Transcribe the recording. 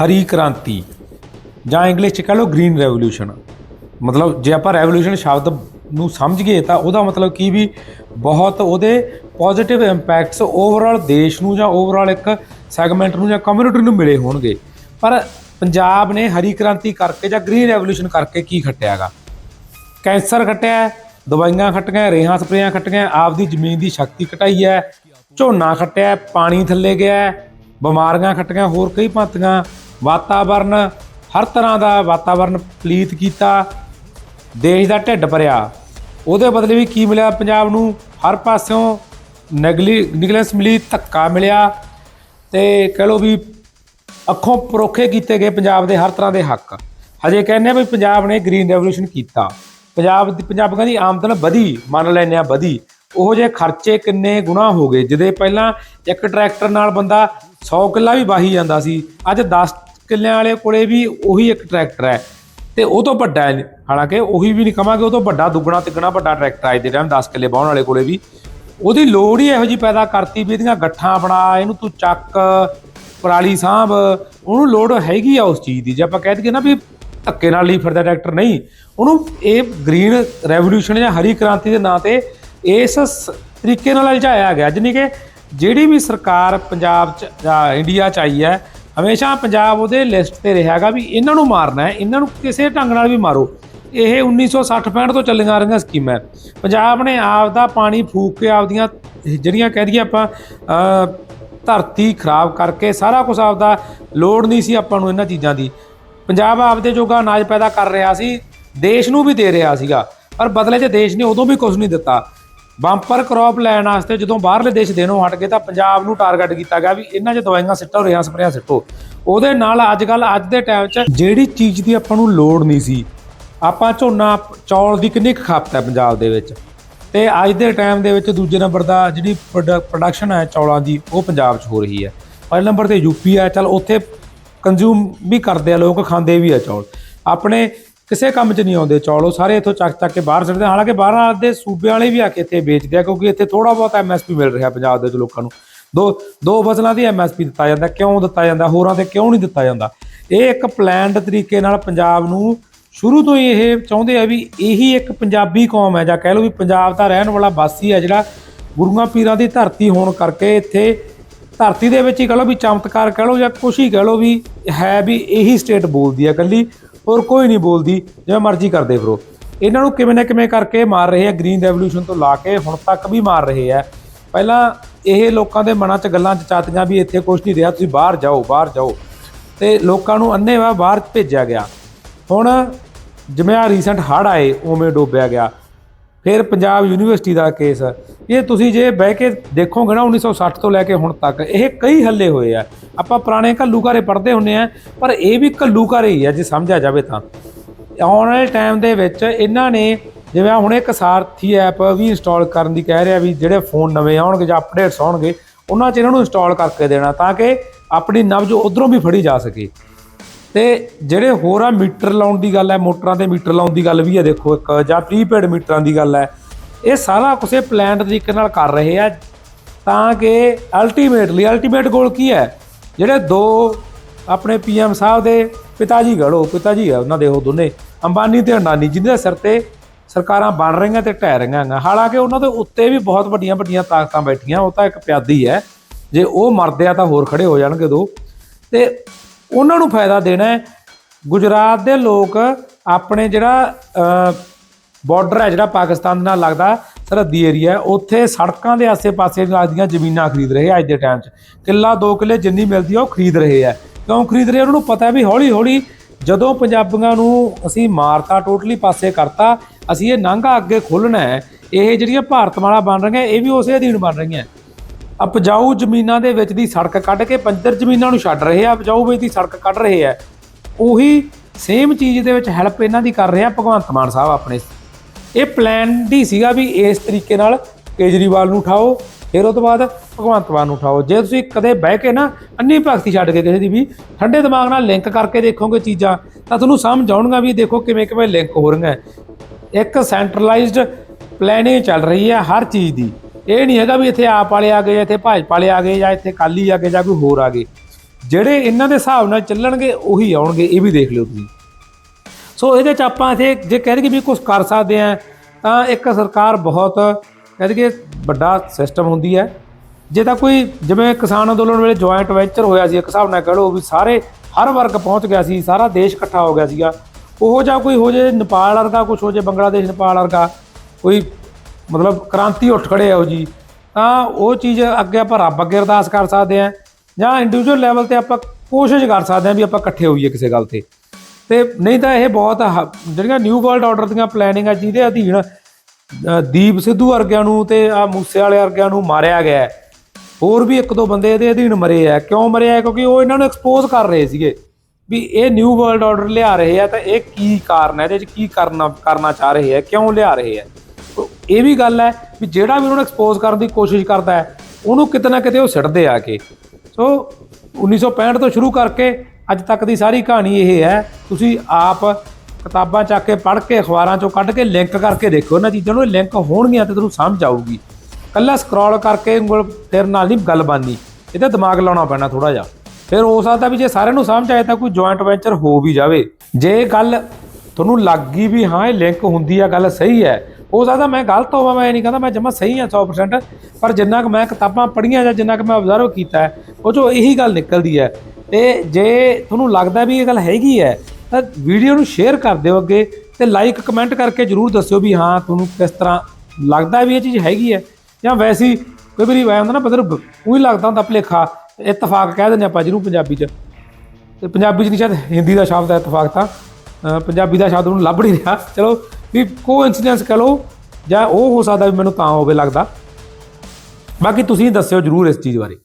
ਹਰੀ ਕ੍ਰਾਂਤੀ ਜਾਂ ਇੰਗਲਿਸ਼ ਚ ਕਹ ਲਓ ਗ੍ਰੀਨ ਰੈਵੋਲੂਸ਼ਨ ਮਤਲਬ ਜੇ ਆਪਾਂ ਰੈਵੋਲੂਸ਼ਨ ਸ਼ਬਦ ਨੂੰ ਸਮਝ ਗਏ ਤਾਂ ਉਹਦਾ ਮਤਲਬ ਕੀ ਵੀ ਬਹੁਤ ਉਹਦੇ ਪੋਜ਼ਿਟਿਵ ਇੰਪੈਕਟਸ ਓਵਰਆਲ ਦੇਸ਼ ਨੂੰ ਜਾਂ ਓਵਰਆਲ ਇੱਕ ਸੈਗਮੈਂਟ ਨੂੰ ਜਾਂ ਕਮਿਊਨਿਟੀ ਨੂੰ ਮਿਲੇ ਹੋਣਗੇ। ਪਰ ਪੰਜਾਬ ਨੇ ਹਰੀ ਕ੍ਰਾਂਤੀ ਕਰਕੇ ਜਾਂ ਗ੍ਰੀਨ ਰੈਵੋਲੂਸ਼ਨ ਕਰਕੇ ਕੀ ਖੱਟਿਆਗਾ ਕੈਂਸਰ ਖੱਟਿਆ, ਦਵਾਈਆਂ ਖੱਟੀਆਂ, ਰੇਹਾਂ ਸਪਰੇਆਂ ਖੱਟੀਆਂ, ਆਪਦੀ ਜ਼ਮੀਨ ਦੀ ਸ਼ਕਤੀ ਘਟਾਈ ਹੈ, ਝੋਨਾ ਖੱਟਿਆ, ਪਾਣੀ ਥੱਲੇ ਗਿਆ, ਬਿਮਾਰੀਆਂ ਖੱਟੀਆਂ, ਹੋਰ ਕਈ ਭਾਂਤੀਆਂ ਵਾਤਾਵਰਨ, ਹਰ ਤਰ੍ਹਾਂ ਦਾ ਵਾਤਾਵਰਨ ਪਲੀਤ ਕੀਤਾ, ਦੇਸ਼ ਦਾ ਢਿੱਡ ਭਰਿਆ। ਉਹਦੇ ਬਦਲੇ ਵੀ ਕੀ ਮਿਲਿਆ ਪੰਜਾਬ ਨੂੰ? ਹਰ ਪਾਸਿਓਂ ਨਗਲੀ ਨਿਗਲੈਂਸ ਮਿਲੀ, ਧੱਕਾ ਮਿਲਿਆ। ਤੇ ਕਹ ਲਓ ਵੀ ਅੱਖੋਂ ਪਰੋਖੇ ਕੀਤੇ ਗਏ ਪੰਜਾਬ ਦੇ ਹਰ ਤਰ੍ਹਾਂ ਦੇ ਹੱਕ। ਹਜੇ ਕਹਿੰਦੇ ਆ ਵੀ ਪੰਜਾਬ ਨੇ ਗ੍ਰੀਨ ਰੈਵੋਲੂਸ਼ਨ ਕੀਤਾ। ਪੰਜਾਬ ਦੀ ਪੰਜਾਬੀਆਂ ਦੀ ਆਮਦਨ ਵਧੀ, ਮੰਨ ਲੈਂਦੇ ਆ ਵਧੀ। ਉਹ ਜੇ ਖਰਚੇ ਕਿੰਨੇ ਗੁਣਾ ਹੋ ਗਏ, ਜਿਹਦੇ ਪਹਿਲਾਂ ਇੱਕ ਟਰੈਕਟਰ ਨਾਲ ਬੰਦਾ 100 ਕਿੱਲਾ ਵੀ ਵਾਹੀ ਜਾਂਦਾ ਸੀ। ਅੱਜ 10 ਕਿੱਲਿਆਂ ਵਾਲੇ ਕੋਲੇ ਵੀ ਉਹੀ ਇੱਕ ਟਰੈਕਟਰ ਹੈ। ਤੇ ਉਹ ਤੋਂ ਵੱਡਾ ਹੈ ਹਾਲਾਂਕਿ ਉਹੀ ਵੀ ਨਹੀਂ ਕਵਾਂਗੇ, ਉਹ ਤੋਂ ਵੱਡਾ ਦੁੱਗਣਾ, ਤਿੱਗਣਾ ਵੱਡਾ ਟਰੈਕਟਰ ਆਏ ਦੇ ਟਾਈਮ 10 ਕਿੱਲੇ ਵਾਹਣ ਵਾਲੇ ਕੋਲੇ ਵੀ। ਉਹਦੀ ਲੋੜ ਹੀ ਇਹੋ ਜੀ ਪੈਦਾ ਕਰਤੀ ਵੀ ਇਹਦੀਆਂ ਗੱਠਾਂ ਬਣਾ, ਇਹਨੂੰ ਤੂੰ ਚੱਕ, ਪਰਾਲੀ ਸਾਂਭ, ਉਹਨੂੰ ਲੋੜ ਹੈਗੀ ਆ ਉਸ ਚੀਜ਼ ਦੀ। ਜੇ ਆਪਾਂ ਕਹਿ ਦਈਏ ਨਾ ਵੀ ਧੱਕੇ ਨਾਲ ਲਈ ਫਿਰਦਾ ਟਰੈਕਟਰ ਨਹੀਂ, ਉਹਨੂੰ ਇਹ ਗ੍ਰੀਨ ਰੈਵੋਲੂਸ਼ਨ ਜਾਂ ਹਰੀ ਕ੍ਰਾਂਤੀ ਦੇ ਨਾਂ ਤੇ ਇਸ ਸ- ਤਰੀਕੇ ਨਾਲ ਲਜਾਇਆ ਗਿਆ। ਜਾਣੀ ਕਿ ਜਿਹੜੀ ਵੀ ਸਰਕਾਰ ਪੰਜਾਬ ਚ ਜਾਂ ਇੰਡੀਆ ਚ ਆਈ ਹੈ ਹਮੇਸ਼ਾ ਪੰਜਾਬ ਉਹਦੇ ਲਿਸਟ ਤੇ ਰਿਹਾਗਾ ਵੀ ਇਹਨਾਂ ਨੂੰ ਮਾਰਨਾ ਹੈ, ਇਹਨਾਂ ਨੂੰ ਕਿਸੇ ਢੰਗ ਨਾਲ ਵੀ ਮਾਰੋ। ਇਹ 1960-65 ਤੋਂ ਚੱਲੀਆਂ ਆ ਰਹੀਆਂ ਸਕੀਮਾਂ ਪੰਜਾਬ ਨੇ ਆਪ ਦਾ ਪਾਣੀ ਫੂਕ ਕੇ ਆਪਦੀਆਂ, ਜਿਹੜੀਆਂ ਕਹਿ ਦਈਏ ਆਪਾਂ ਧਰਤੀ ਖਰਾਬ ਕਰਕੇ ਸਾਰਾ ਕੁਝ ਆਪਦਾ ਲੋੜ ਨਹੀਂ ਸੀ ਆਪਾਂ ਨੂੰ ਇਹਨਾਂ ਚੀਜ਼ਾਂ ਦੀ। ਪੰਜਾਬ ਆਪਦੇ ਜੋਗਾ ਅਨਾਜ ਪੈਦਾ ਕਰ ਰਿਹਾ ਸੀ, ਦੇਸ਼ ਨੂੰ ਵੀ ਦੇ ਰਿਹਾ ਸੀਗਾ। ਪਰ ਬਦਲੇ 'ਚ ਦੇਸ਼ ਨੇ ਉਦੋਂ ਵੀ ਕੁਝ ਨਹੀਂ ਦਿੱਤਾ। ਬੰਪਰ ਕ੍ਰੌਪ ਲੈਣ ਵਾਸਤੇ ਜਦੋਂ ਬਾਹਰਲੇ ਦੇਸ਼ ਦੇਣੋਂ ਹਟ ਗਏ ਤਾਂ ਪੰਜਾਬ ਨੂੰ ਟਾਰਗੇਟ ਕੀਤਾ ਗਿਆ ਵੀ ਇਹਨਾਂ 'ਚ ਦਵਾਈਆਂ ਸਿੱਟੋ, ਰੇਹਾਂ ਸਪਰੇਆਂ ਸਿੱਟੋ। ਉਹਦੇ ਨਾਲ ਅੱਜ ਕੱਲ ਅੱਜ ਦੇ ਟਾਈਮ 'ਚ ਜਿਹੜੀ ਚੀਜ਼ ਦੀ ਆਪਾਂ ਨੂੰ ਲੋੜ ਨਹੀਂ ਸੀ, ਆਪਾਂ ਝੋਨਾ, ਚੌਲ ਦੀ ਕਿੰਨੀ ਕੁ ਖਪਤ ਹੈ ਪੰਜਾਬ ਦੇ ਵਿੱਚ। ਤੇ ਅੱਜ ਦੇ ਟਾਈਮ ਦੇ ਵਿੱਚ ਦੂਜੇ ਨੰਬਰ ਦਾ ਜਿਹੜੀ ਪ੍ਰੋਡਕਸ਼ਨ ਹੈ ਚੌਲਾਂ ਦੀ, ਉਹ ਪੰਜਾਬ 'ਚ ਹੋ ਰਹੀ ਹੈ। ਪਹਿਲੇ ਨੰਬਰ ਤੇ ਯੂਪੀ ਹੈ, ਚਲ ਉੱਥੇ ਕੰਜ਼ਿਊਮ ਵੀ ਕਰਦੇ ਆ, ਲੋਕ ਖਾਂਦੇ ਵੀ ਆ ਚੌਲ। ਆਪਣੇ ਕਿਸੇ ਕੰਮ 'ਚ ਨਹੀਂ ਆਉਂਦੇ, ਚੌਲ ਉਹ ਸਾਰੇ ਇੱਥੋਂ ਚੱਕ ਚੱਕ ਕੇ ਬਾਹਰ ਛੱਡਦੇ ਹਾਲਾਂਕਿ ਬਾਹਰਾਂ ਦੇ ਸੂਬਿਆਂ ਵਾਲੇ ਵੀ ਆ ਕੇ ਇੱਥੇ ਵੇਚਦੇ ਆ, ਕਿਉਂਕਿ ਇੱਥੇ ਥੋੜਾ ਬਹੁਤ ਐਮਐਸਪੀ ਮਿਲ ਰਿਹਾ ਪੰਜਾਬ ਦੇ ਵਿੱਚ ਲੋਕਾਂ ਨੂੰ। ਦੋ ਦੋ ਫਸਲਾਂ ਦੀ ਐਮਐਸਪੀ ਦਿੱਤਾ ਜਾਂਦਾ, ਕਿਉਂ ਦਿੱਤਾ ਜਾਂਦਾ, ਹੋਰਾਂ ਤੇ ਕਿਉਂ ਨਹੀਂ ਦਿੱਤਾ ਜਾਂਦਾ? ਇਹ ਇੱਕ ਪਲਾਨਡ ਤਰੀਕੇ ਨਾਲ ਪੰਜਾਬ ਨੂੰ ਸ਼ੁਰੂ ਤੋਂ ਹੀ ਇਹ ਚਾਹੁੰਦੇ ਆ ਵੀ ਇਹੀ ਇੱਕ ਪੰਜਾਬੀ ਕੌਮ ਹੈ, ਜਾਂ ਕਹਿ ਲਓ ਵੀ ਪੰਜਾਬ ਦਾ ਰਹਿਣ ਵਾਲਾ ਵਾਸੀ ਹੈ ਜਿਹੜਾ ਗੁਰੂਆਂ ਪੀਰਾਂ ਦੀ ਧਰਤੀ ਹੋਣ ਕਰਕੇ ਇੱਥੇ ਧਰਤੀ ਦੇ ਵਿੱਚ ਹੀ ਕਹ ਲਓ ਵੀ ਚਮਤਕਾਰ ਕਹ ਲਓ ਜਾਂ ਕੁਛ ਹੀ ਕਹ ਲਓ ਵੀ ਹੈ ਵੀ ਇਹੀ ਸਟੇਟ ਬੋਲਦੀ ਹੈ ਇਕੱਲੀ। ਹੋਰ ਕੋਈ ਨਹੀਂ ਬੋਲਦੀ, ਜਿਵੇਂ ਮਰਜ਼ੀ ਕਰਦੇ ਫਿਰੋ। ਇਹਨਾਂ ਨੂੰ ਕਿਵੇਂ ਨਾ ਕਿਵੇਂ ਕਰਕੇ ਮਾਰ ਰਹੇ ਆ ਗ੍ਰੀਨ ਰੈਵੋਲੂਸ਼ਨ ਤੋਂ ਲਾ ਕੇ ਹੁਣ ਤੱਕ ਵੀ ਮਾਰ ਰਹੇ ਆ। ਪਹਿਲਾਂ ਇਹ ਲੋਕਾਂ ਦੇ ਮਨਾਂ 'ਚ ਗੱਲਾਂ ਚਚਾਤੀਆਂ ਵੀ ਇੱਥੇ ਕੁਝ ਨਹੀਂ ਰਿਹਾ, ਤੁਸੀਂ ਬਾਹਰ ਜਾਓ ਬਾਹਰ ਜਾਓ। ਤੇ ਲੋਕਾਂ ਨੂੰ ਅੰਨੇਵਾਹ ਬਾਹਰ ਭੇਜਿਆ ਗਿਆ। ਹੁਣ ਜਿਵੇਂ ਆ ਰੀਸੈਂਟ ਹੜ੍ਹ ਆਏ, ਉਵੇਂ ਡੋਬਿਆ ਗਿਆ। ਫਿਰ ਪੰਜਾਬ ਯੂਨੀਵਰਸਿਟੀ ਦਾ ਕੇਸ ਇਹ ਤੁਸੀਂ ਜੇ ਬਹਿ ਕੇ ਦੇਖੋਗੇ ਨਾ 1960 ਤੋਂ ਲੈ ਕੇ ਹੁਣ ਤੱਕ, ਇਹ ਕਈ ਹੱਲੇ ਹੋਏ ਆ। ਆਪਾਂ ਪੁਰਾਣੇ ਘੱਲੂਘਾਰੇ ਪੜ੍ਹਦੇ ਹੁੰਨੇ ਆ ਪਰ ਇਹ ਵੀ ਘੱਲੂਘਾਰੇ ਹੀ ਆ ਜੇ ਸਮਝਿਆ ਜਾਵੇ ਤਾਂ। ਆਉਣ ਵਾਲੇ ਟਾਈਮ ਦੇ ਵਿੱਚ ਇਹਨਾਂ ਨੇ ਜਿਵੇਂ ਹੁਣ ਇੱਕ ਸਾਰਥੀ ਐਪ ਵੀ ਇੰਸਟਾਲ ਕਰਨ ਦੀ ਕਹਿ ਰਿਹਾ ਵੀ ਜਿਹੜੇ ਫੋਨ ਨਵੇਂ ਆਉਣਗੇ ਜਾਂ ਅਪਡੇਟਸ ਆਉਣਗੇ, ਉਹਨਾਂ 'ਚ ਇਹਨਾਂ ਨੂੰ ਇੰਸਟਾਲ ਕਰਕੇ ਦੇਣਾ ਤਾਂ ਕਿ ਆਪਣੀ ਨਬਜ਼ ਉਧਰੋਂ ਵੀ ਫੜੀ ਜਾ ਸਕੇ। ਤੇ ਜਿਹੜੇ ਹੋਰ ਆ ਮੀਟਰ ਲਾਉਣ ਦੀ ਗੱਲ ਹੈ, ਮੋਟਰਾਂ ਤੇ ਮੀਟਰ ਲਾਉਣ ਦੀ ਗੱਲ ਵੀ ਹੈ, ਦੇਖੋ ਇੱਕ, ਜਾਂ ਪ੍ਰੀਪੇਡ ਮੀਟਰਾਂ ਦੀ ਗੱਲ ਹੈ, ਇਹ ਸਾਰਾ ਕੁਛ ਪਲਾਨ ਤਰੀਕੇ ਨਾਲ ਕਰ ਰਹੇ ਆ ਤਾਂ ਕਿ ਅਲਟੀਮੇਟਲੀ ਅਲਟੀਮੇਟ ਗੋਲ ਕੀ ਹੈ? ਜਿਹੜੇ ਦੋ ਆਪਣੇ ਪੀਐਮ ਸਾਹਿਬ ਦੇ ਪਿਤਾ ਜੀ ਗੜੋ ਪਿਤਾ ਜੀ ਆ, ਉਹਨਾਂ ਦੇ ਉਹ ਦੋਨੇ, ਅੰਬਾਨੀ ਤੇ ਅਡਾਨੀ ਜਿਹਦੇ ਸਿਰ ਤੇ ਸਰਕਾਰਾਂ ਬਣ ਰਹੀਆਂ ਤੇ ਢਹਿ ਰਹੀਆਂ ਗਾ। ਹਾਲਾਂਕਿ ਉਹਨਾਂ ਦੇ ਉੱਤੇ ਵੀ ਬਹੁਤ ਵੱਡੀਆਂ ਵੱਡੀਆਂ ਤਾਕਤਾਂ ਬੈਠੀਆਂ, ਉਹ ਤਾਂ ਇੱਕ ਪਿਆਦੀ ਹੈ। ਜੇ ਉਹ ਮਰਦੇ ਆ ਤਾਂ ਹੋਰ ਖੜੇ ਹੋ ਜਾਣਗੇ ਦੋ। ਤੇ ਉਹਨਾਂ ਨੂੰ ਫਾਇਦਾ ਦੇਣਾ ਹੈ। ਗੁਜਰਾਤ ਦੇ ਲੋਕ ਆਪਣੇ ਜਿਹੜਾ ਬਾਰਡਰ ਹੈ, ਜਿਹੜਾ ਪਾਕਿਸਤਾਨ ਨਾਲ ਲੱਗਦਾ ਸਰਹੱਦੀ ਏਰੀਆ ਉੱਥੇ ਸੜਕਾਂ ਦੇ ਆਸੇ-ਪਾਸੇ ਲੱਗਦੀਆਂ ਜ਼ਮੀਨਾਂ ਖਰੀਦ ਰਹੇ ਆ ਅੱਜ ਦੇ ਟਾਈਮ 'ਚ। ਕਿੱਲਾ, ਦੋ ਕਿੱਲੇ ਜਿੰਨੀ ਮਿਲਦੀ ਆ, ਉਹ ਖਰੀਦ ਰਹੇ ਆ। ਕਿਉਂ ਖਰੀਦ ਰਹੇ ਉਹਨਾਂ ਨੂੰ ਪਤਾ ਵੀ ਹੌਲੀ-ਹੌਲੀ ਜਦੋਂ ਪੰਜਾਬੀਆਂ ਨੂੰ ਅਸੀਂ ਮਾਰਤਾ, ਟੋਟਲੀ ਪਾਸੇ ਕਰਤਾ, ਅਸੀਂ ਇਹ ਨਾਂਗਾ ਅੱਗੇ ਖੋਲਣਾ ਹੈ। ਇਹ ਜਿਹੜੀਆਂ ਭਾਰਤਮਾਲਾ ਬਣ ਰਹੀਆਂ, ਇਹ ਵੀ ਉਸੇ ਅਧੀਨ ਬਣ ਰਹੀਆਂ। ਉਪਜਾਊ ਜ਼ਮੀਨਾਂ ਦੇ ਵਿੱਚ ਦੀ ਸੜਕ ਕੱਢ ਕੇ ਪੰਦਰ ਜ਼ਮੀਨਾਂ ਨੂੰ ਛੱਡ ਰਹੇ ਆ ਉਪਜਾਊ ਵਿੱਚ ਦੀ ਸੜਕ ਕੱਢ ਰਹੇ ਆ। ਉਹੀ ਸੇਮ ਚੀਜ਼ ਦੇ ਵਿੱਚ ਹੈਲਪ ਇਹਨਾਂ ਦੀ ਕਰ ਰਿਹਾ ਭਗਵੰਤ ਮਾਨ ਸਾਹਿਬ ਆਪਣੇ ਇਹ ਪਲਾਨ ਦੀ ਸੀਗਾ ਵੀ ਇਸ ਤਰੀਕੇ ਨਾਲ ਕੇਜਰੀਵਾਲ ਨੂੰ ਉਠਾਓ, ਫਿਰ ਉਹ ਤੋਂ ਬਾਅਦ ਭਗਵੰਤ ਮਾਨ ਨੂੰ ਉਠਾਓ। ਜੇ ਤੁਸੀਂ ਕਦੇ ਬਹਿ ਕੇ ਨਾ ਅੰਨੀ ਭਗਤੀ ਛੱਡ ਕੇ ਕਿਸੇ ਦੀ ਵੀ ਠੰਡੇ ਦਿਮਾਗ ਨਾਲ ਲਿੰਕ ਕਰਕੇ ਦੇਖੋਗੇ ਚੀਜ਼ਾਂ, ਤਾਂ ਤੁਹਾਨੂੰ ਸਮਝ ਆਉਣਗਾ ਵੀ ਦੇਖੋ ਕਿਵੇਂ ਕਿਵੇਂ ਲਿੰਕ ਹੋ ਰਹੀਆਂ। ਇੱਕ ਸੈਂਟਰਲਾਈਜ਼ਡ ਪਲੈਨਿੰਗ ਚੱਲ ਰਹੀ ਹੈ ਹਰ ਚੀਜ਼ ਦੀ। ਇਹ ਨਹੀਂ ਹੈਗਾ ਵੀ ਇੱਥੇ ਆਪ ਵਾਲੇ ਆ ਗਏ, ਇੱਥੇ ਭਾਜਪਾ ਵਾਲੇ ਆ ਗਏ ਜਾਂ ਇੱਥੇ ਕਾਲੀ ਆ ਗਏ ਜਾਂ ਕੋਈ ਹੋਰ ਆ ਗਏ। ਜਿਹੜੇ ਇਹਨਾਂ ਦੇ ਹਿਸਾਬ ਨਾਲ ਚੱਲਣਗੇ, ਉਹੀ ਆਉਣਗੇ, ਇਹ ਵੀ ਦੇਖ ਲਿਓ ਤੁਸੀਂ। ਸੋ ਇਹਦੇ ਚ ਆਪਾਂ ਇੱਥੇ ਜੇ ਕਹਿ ਦਈਏ ਵੀ ਕੁਝ ਕਰ ਸਕਦੇ ਆ ਤਾਂ ਇੱਕ ਸਰਕਾਰ ਬਹੁਤ ਕਹਿ ਦਈਏ ਵੱਡਾ ਸਿਸਟਮ ਹੁੰਦੀ ਹੈ। ਜੇ ਤਾਂ ਕੋਈ ਜਿਵੇਂ ਕਿਸਾਨ ਅੰਦੋਲਨ ਵੇਲੇ ਜੁਆਇੰਟ ਵੈਂਚਰ ਹੋਇਆ ਸੀ, ਇੱਕ ਹਿਸਾਬ ਨਾਲ ਕਹ ਲਓ ਵੀ ਸਾਰੇ, ਹਰ ਵਰਗ ਪਹੁੰਚ ਗਿਆ ਸੀ, ਸਾਰਾ ਦੇਸ਼ ਇਕੱਠਾ ਹੋ ਗਿਆ ਸੀਗਾ। ਉਹੋ ਜਿਹਾ ਕੋਈ ਹੋ ਜੇ ਨੇਪਾਲ ਵਰਗਾ ਕੁਝ ਹੋ ਜੇ ਬੰਗਲਾਦੇਸ਼, ਨੇਪਾਲ ਵਰਗਾ, ਕੋਈ ਮਤਲਬ ਕ੍ਰਾਂਤੀ ਉੱਠ ਖੜੇ ਇਹੋ ਜੀ, ਤਾਂ ਉਹ ਚੀਜ਼ ਅੱਗੇ ਆਪਾਂ ਰੱਬ ਅੱਗੇ ਅਰਦਾਸ ਕਰ ਸਕਦੇ ਆ ਜਾਂ ਇੰਡੀਵਿਜੂਅਲ ਲੈਵਲ ਤੇ ਆਪਾਂ ਕੋਸ਼ਿਸ਼ ਕਰ ਸਕਦੇ ਆ ਵੀ ਆਪਾਂ ਇਕੱਠੇ ਹੋਈਏ ਕਿਸੇ ਗੱਲ ਤੇ। ਤੇ ਨਹੀਂ ਤਾਂ ਇਹ ਬਹੁਤ ਹ- ਜਿਹੜੀਆਂ ਨਿਊ ਵਰਲਡ ਆਰਡਰ ਦੀਆਂ ਪਲੈਨਿੰਗ ਆ ਜਿਹਦੇ ਅਧੀਨ ਅ, ਦੀਪ ਸਿੱਧੂ ਵਰਗਿਆਂ ਨੂੰ ਤੇ ਆ ਮੂਸੇ ਵਾਲੇ ਵਰਗਿਆਂ ਨੂੰ ਮਾਰਿਆ ਗਿਆ ਹੈ। ਹੋਰ ਵੀ ਇੱਕ ਦੋ ਬੰਦੇ ਇਹਦੇ ਅਧੀਨ ਮਰੇ ਆ। ਕਿਉਂ ਮਰੇ ਆ? ਕਿਉਂਕਿ ਉਹ ਇਹਨਾਂ ਨੂੰ ਐਕਸਪੋਜ਼ ਕਰ ਰਹੇ ਸੀਗੇ ਵੀ ਇਹ ਨਿਊ ਵਰਲਡ ਆਰਡਰ ਲਿਆ ਰਹੇ ਆ ਤਾਂ ਇਹ ਕੀ ਕਾਰਨ ਹੈ ਇਹਦੇ ਵਿੱਚ ਕੀ ਕਰਨਾ ਕਰਨਾ ਚਾਹ ਰਹੇ ਆ? ਕਿਉਂ ਲਿਆ ਰਹੇ ਆ? ਤੋ ਇਹ ਵੀ ਗੱਲ ਹੈ ਵੀ ਜਿਹੜਾ ਵੀ ਉਹਨਾਂ ਨੂੰ ਐਕਸਪੋਜ਼ ਕਰਨ ਦੀ ਕੋਸ਼ਿਸ਼ ਕਰਦਾ ਹੈ ਉਹਨੂੰ ਕਿਤੇ ਨਾ ਕਿਤੇ ਉਹ ਸਿੱਟਦੇ ਆ ਕੇ। ਸੋ 1965 ਤੋਂ ਸ਼ੁਰੂ ਕਰਕੇ ਅੱਜ ਤੱਕ ਦੀ ਸਾਰੀ ਕਹਾਣੀ ਇਹ ਹੈ, ਤੁਸੀਂ ਆਪ ਕਿਤਾਬਾਂ ਚੱਕ ਕੇ ਪੜ੍ਹ ਕੇ ਅਖਬਾਰਾਂ ਚੋਂ ਕੱਢ ਕੇ ਲਿੰਕ ਕਰਕੇ ਦੇਖੋ, ਇਹਨਾਂ ਚੀਜ਼ਾਂ ਨੂੰ ਲਿੰਕ ਹੋਣਗੀਆਂ ਤੇ ਤੁਹਾਨੂੰ ਸਮਝ ਆਊਗੀ। ਕੱਲਾ ਸਕਰੋਲ ਕਰਕੇ ਉਂਗਲ ਤੇਰੇ ਨਾਲ ਨਹੀਂ ਗੱਲ ਬਣਨੀ, ਇਹਦਾ ਦਿਮਾਗ ਲਾਉਣਾ ਪੈਣਾ ਥੋੜਾ ਜਿਹਾ। ਫਿਰ ਹੋ ਸਕਦਾ ਵੀ ਜੇ ਸਾਰਿਆਂ ਨੂੰ ਸਮਝ ਆਏ ਤਾਂ ਕੋਈ ਜੁਆਇੰਟ ਵੈਂਚਰ ਹੋ ਵੀ ਜਾਵੇ। ਜੇ ਗੱਲ ਤੁਹਾਨੂੰ ਲੱਗ ਗਈ ਵੀ ਹਾਂ, ਇਹ ਲਿੰਕ ਹੁੰਦੀ ਆ, ਗੱਲ ਸਹੀ ਹੈ, ਹੋ ਸਕਦਾ ਮੈਂ ਗਲਤ ਹੋਵਾਂ, ਮੈਂ ਇਹ ਨਹੀਂ ਕਹਿੰਦਾ ਮੈਂ ਜਮਾ ਸਹੀ ਹਾਂ 100% ਪਰ ਜਿੰਨਾ ਕਿ ਮੈਂ ਕਿਤਾਬਾਂ ਪੜ੍ਹੀਆਂ ਜਾਂ ਜਿੰਨਾ ਕਿ ਮੈਂ ਅਬਜ਼ਰਵ ਕੀਤਾ ਉਹ ਚੋਂ ਇਹੀ ਗੱਲ ਨਿਕਲਦੀ ਹੈ ਤੇ ਜੇ ਤੁਹਾਨੂੰ ਲੱਗਦਾ ਵੀ ਇਹ ਗੱਲ ਹੈਗੀ ਹੈ, ਤਾਂ ਵੀਡੀਓ ਨੂੰ ਸ਼ੇਅਰ ਕਰ ਦਿਓ ਅੱਗੇ ਤੇ ਲਾਈਕ ਕਮੈਂਟ ਕਰਕੇ ਜਰੂਰ ਦੱਸਿਓ ਵੀ ਹਾਂ ਤੁਹਾਨੂੰ ਕਿਸ ਤਰ੍ਹਾਂ ਲੱਗਦਾ ਵੀ ਇਹ ਚੀਜ਼ ਹੈਗੀ ਹੈ। ਜਾਂ ਵੈਸੇ ਹੀ ਕੋਈ ਵਾਰੀ ਐਂ ਹੁੰਦਾ ਨਾ ਬਦਰ ਉਹੀ ਲੱਗਦਾ ਹੁੰਦਾ ਭਲੇਖਾ, ਇਤਫਾਕ ਕਹਿ ਦਿੰਦੇ ਆਪਾਂ ਜਿਹਨੂੰ ਪੰਜਾਬੀ 'ਚ। ਤੇ ਪੰਜਾਬੀ 'ਚ ਨਹੀਂ, ਸ਼ਾਇਦ ਹਿੰਦੀ ਦਾ ਸ਼ਬਦ ਹੈ ਇਤਫਾਕ ਤਾਂ। ਪੰਜਾਬੀ ਦਾ ਸ਼ਬਦ ਉਹਨੂੰ ਲੱਭ ਨਹੀਂ ਰਿਹਾ। ਚਲੋ, ਵੀ ਕੋ ਇਨਸੀਡੈਂਸ ਕਹ ਲਓ, ਜਾਂ ਉਹ ਹੋ ਸਕਦਾ ਵੀ ਮੈਨੂੰ ਤਾਂ ਹੋਵੇ ਲੱਗਦਾ। ਬਾਕੀ ਤੁਸੀਂ ਦੱਸਿਓ ਜਰੂਰ ਇਸ ਚੀਜ਼ ਬਾਰੇ।